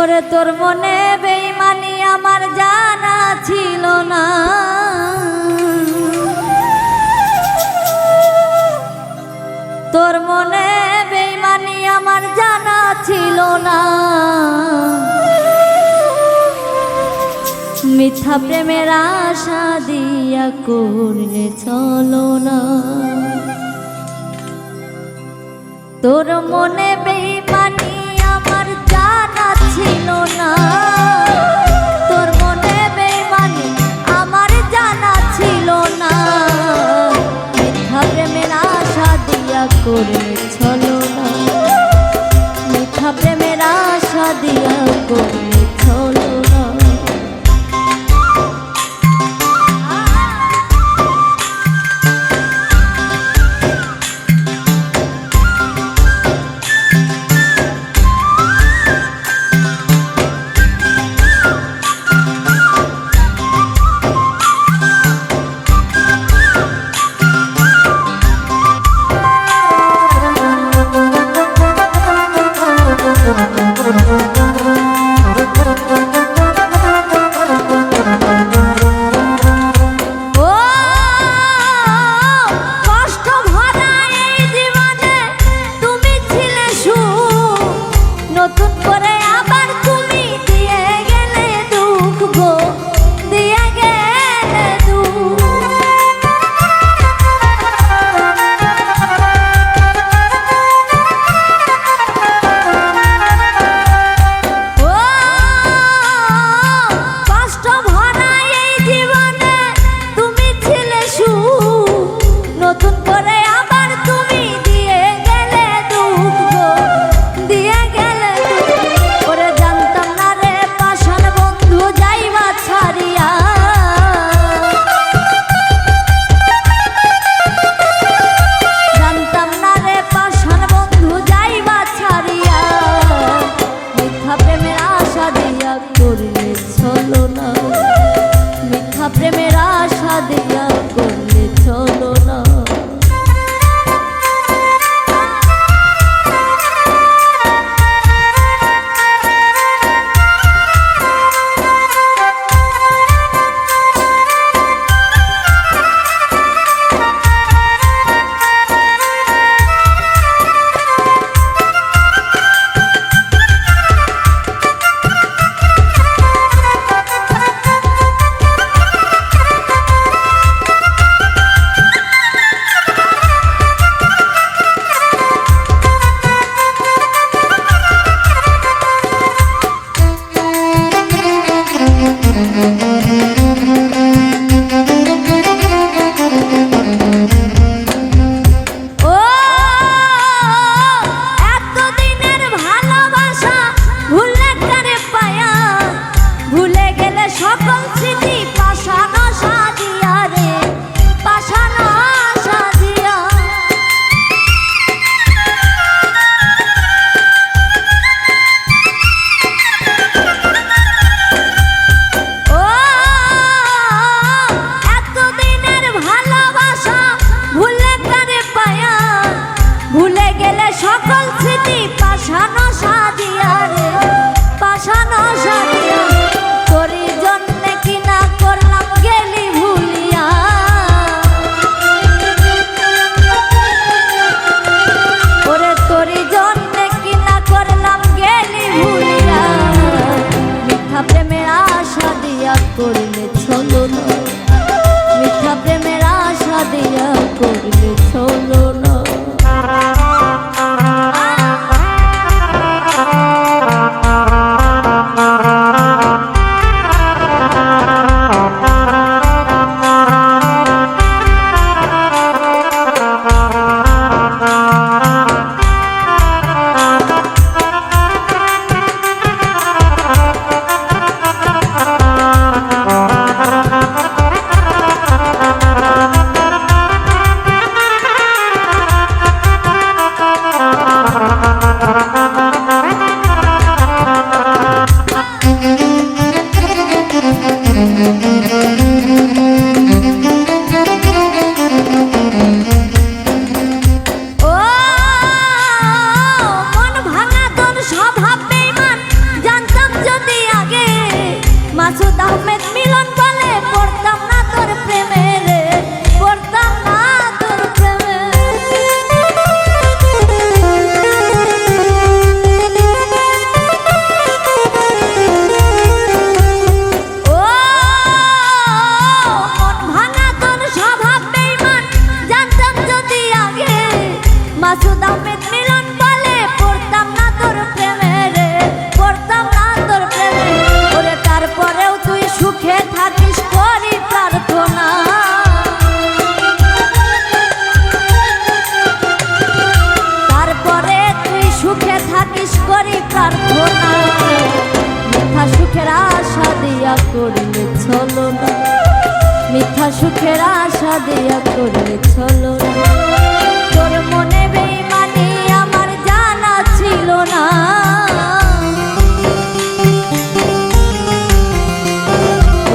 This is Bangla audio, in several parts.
করে তোর মনে বেইমানি আমার জানা ছিল না। তোর মনে বেইমানি আমার জানা ছিল না। মিথ্যা প্রেমের আশা দিয়া করলে চলো না। তোর মনে বেই আশা দিয়া করলে চলো না। মিথ্যা প্রেমের আশা দিয়া করলে চলো না। ফেলে সকল স্মৃতি পাশানো সাদিয়া রে পাশানো সাদিয়া প্রার্থনা মিথ্যা সুখের আশা দিয়া করলে চলো না। মিথ্যা সুখের আশা দিয়া করলে চলো না। তোর মনে বেমানি আমার জানা ছিল না।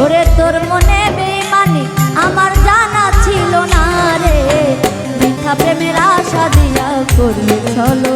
ওরে তোর মনে আমার জানা ছিল না রে। প্রেমের আশা দিয়া চলো